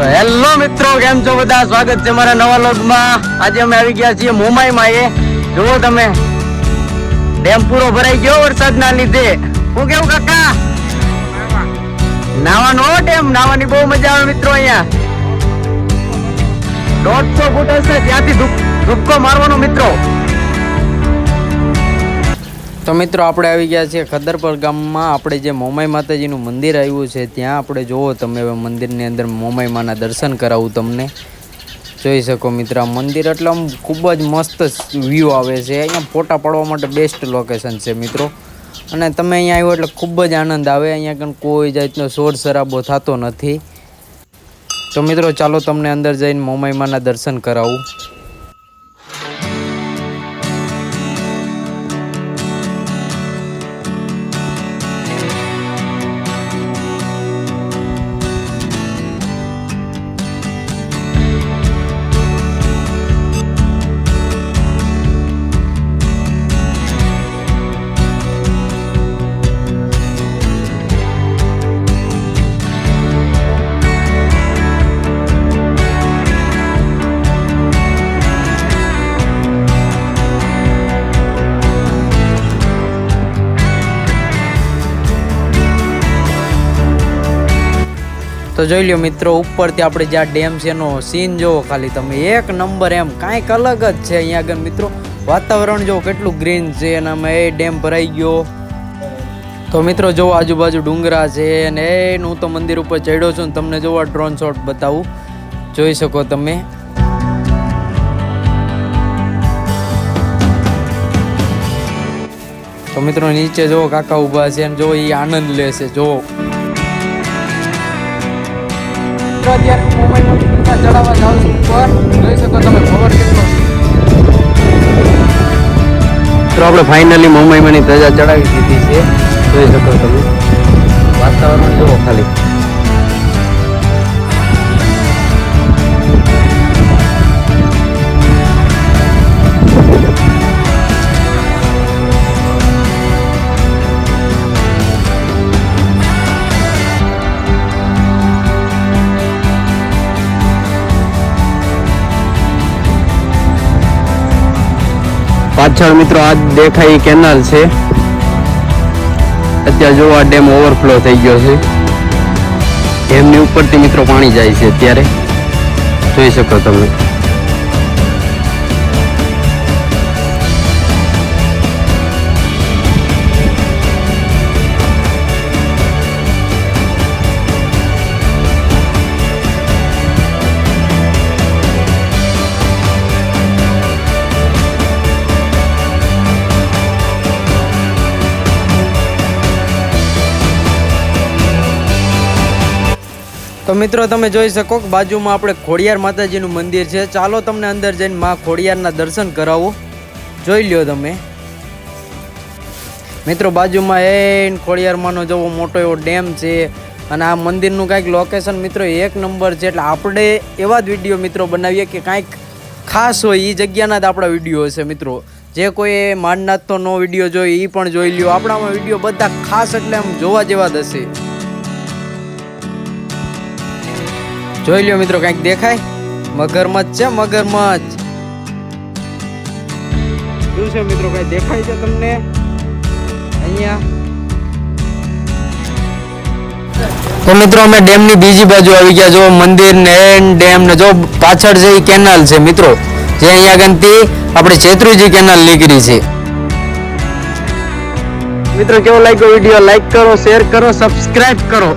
તો હેલો મિત્રો, કેમ છો બધા? સ્વાગત છે મારા નવા લોગમાં. આજે અમે આવી ગયા છીએ મુંબઈમાં એ જુઓ તમે, ડેમ પૂરો ભરાઈ ગયો વરસાદના લીધે. હું કેવું કાકા? નાવાનો ડેમ, નાવાની બહુ મજા આવે મિત્રો અહીંયા. દોઢસો ફૂટ હશે, ત્યાંથી ધુપકો મારવાનો મિત્રો. તો મિત્રો આપણે આવી ગયા છીએ ખદરપર ગામમાં. આપણે જે મોમાઈ માતાજીનું મંદિર આવ્યું છે, ત્યાં આપણે જોવો તમે હવે મંદિરની અંદર મોમાઈ માના દર્શન કરાવું તમને. જોઈ શકો મિત્ર મંદિર એટલે આમ ખૂબ જ મસ્ત વ્યૂ આવે છે. અહીંયા ફોટા પાડવા માટે બેસ્ટ લોકેશન છે મિત્રો. અને તમે અહીંયા આવ્યો એટલે ખૂબ જ આનંદ આવે. અહીંયા કંઈ કોઈ જાતનો શોર શરાબો થતો નથી. તો મિત્રો ચાલો તમને અંદર જઈને મોમાઈ માના દર્શન કરાવું. તો જોઈ લ્યો મિત્રો, ઉપરથી આપણે જ્યાં ડેમ છે એનો સીન જોવો ખાલી તમે. એક નંબર એમ, કાંઈક અલગ જ છે અહીંયા આગળ મિત્રો. વાતાવરણ જો કેટલું ગ્રીન છે અને અમે એ ડેમ ભરાઈ ગયો. તો મિત્રો જો આજુબાજુ ડુંગરા છે અને એનું તો મંદિર ઉપર ચડ્યો છું તમને જોવા ડ્રોન શોટ બતાવું. જોઈ શકો તમે. તો મિત્રો નીચે જો કાકા ઊભા છે અને જો એ આનંદ લે છે, જો. મિત્રો અત્યારે હું ચડાવવા જાઉં છું ઉપર જોઈ શકો તમે ખબર કેટલો તો. આપણે ફાઇનલી મુંબઈમાંની ધજા ચડાવી દીધી છે. જોઈ શકો તમે. પાછળ મિત્રો આ દેખાય કેનાલ છે. અત્યારે જો આ ડેમ ઓવરફ્લો થઈ ગયો છે. ડેમની ઉપરથી મિત્રો પાણી જાય છે અત્યારે. જોઈ શકો તમે. તો મિત્રો તમે જોઈ શકો કે બાજુમાં આપણે ખોડિયાર માતાજીનું મંદિર છે. ચાલો તમને અંદર જઈને માં ખોડિયારના દર્શન કરાવો. જોઈ લ્યો તમે. મિત્રો બાજુમાં એ ખોડિયારમાંનો જેવો મોટો એવો ડેમ છે અને આ મંદિરનું કાંઈક લોકેશન મિત્રો એક નંબર છે. એટલે આપણે એવા જ વીડિયો મિત્રો બનાવીએ કે કાંઈક ખાસ હોય એ જગ્યાના જ આપણા વીડિયો હશે મિત્રો. જે કોઈ માનનાથનો વીડિયો જોઈ એ પણ જોઈ લ્યો. આપણામાં વીડિયો બધા ખાસ એટલે આમ જોવા જેવા જ હશે. જોઈ લ્યો મિત્રો કંઈક દેખાય? મગરમચ્છ છે મગરમચ્છ. શું છે મિત્રો કઈ દેખાય છે તમને? અહીંયા? તો મિત્રો અમે ડેમની બીજી બાજુ આવી ગયા. જો મંદિર ને ડેમ ને જો પાછળ છે એ કેનાલ છે મિત્રો જે અહીંયા આગળથી આપણે છેત્રુજી કેનાલ નીકળી છે. મિત્રો કેવો લાગ્યો વીડિયો? લાઈક કરો શેર કરો સબસ્ક્રાઇબ કરો.